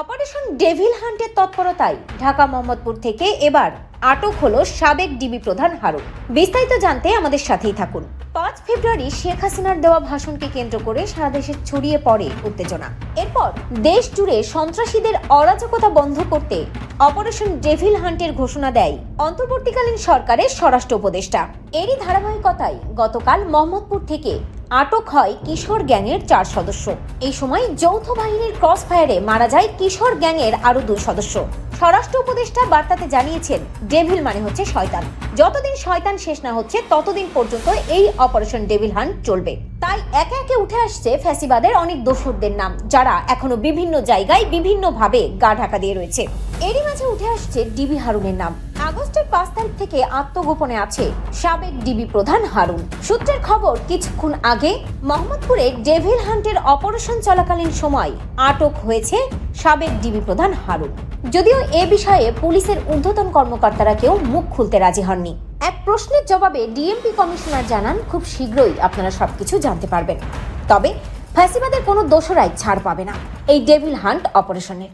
Operation devil হান্টের তৎপরতায় ঢাকা মোহাম্মদপুর থেকে এবার আটক হলো সাবেক ডিবি প্রধান হারুন। বিস্তারিত জানতে আমাদের সাথেই থাকুন। পাঁচ ফেব্রুয়ারি শেখ হাসিনার দেওয়া ভাষণকে কেন্দ্র করে সারা দেশে ছড়িয়ে পড়ে উত্তেজনা। এরপর দেশ জুড়ে সন্ত্রাসীদের অরাজকতা বন্ধ করতে অপারেশন ডেভিল হান্টের ঘোষণা দেয় অন্তর্বর্তীকালীন সরকারের স্বরাষ্ট্র উপদেষ্টা। এরই ধারাবাহিকতায় গতকাল মোহাম্মদপুর থেকে আটক হয় কিশোর গ্যাংয়ের চার সদস্য। এই সময় যৌথ বাহিনীর ক্রস ফায়ারে মারা যায় কিশোর গ্যাংয়ের আরও দুই সদস্য। স্বরাষ্ট্র উপদেষ্টা বার্তাতে জানিয়েছেন, ডেভিল মানে হচ্ছে শয়তান। যতদিন শয়তান শেষ না হচ্ছে, ততদিন পর্যন্ত এই অপারেশন ডেভিল হান্ট চলবে। তাই একে একে উঠে আসছে ফ্যাসিবাদের অনেক দোসরদের নাম, যারা এখনও বিভিন্ন জায়গায় বিভিন্নভাবে গা ঢাকা দিয়ে রয়েছে। এরই মাঝে উঠে আসছে ডিবি হারুনের নাম। আগস্টের পাঁচ তারিখ থেকে আত্মগোপনে আছে সাবেক ডিবি প্রধান হারুন। সূত্রের খবর, কিছুক্ষণ আগে মোহাম্মদপুরে ডেভিল হান্টের অপারেশন চলাকালীন সময় আটক হয়েছে সাবেক ডিবি প্রধান হারুন। যদিও এ বিষয়ে পুলিশের ঊর্ধ্বতন কর্মকর্তারা কেউ মুখ খুলতে রাজি হননি। এক প্রশ্নের জবাবে ডিএমপি কমিশনার জানান, খুব শীঘ্রই আপনারা সবকিছু জানতে পারবেন। তবে ফ্যাসিবাদের কোনো দোষরাই ছাড় পাবে না এই ডেভিল হান্ট অপারেশনের।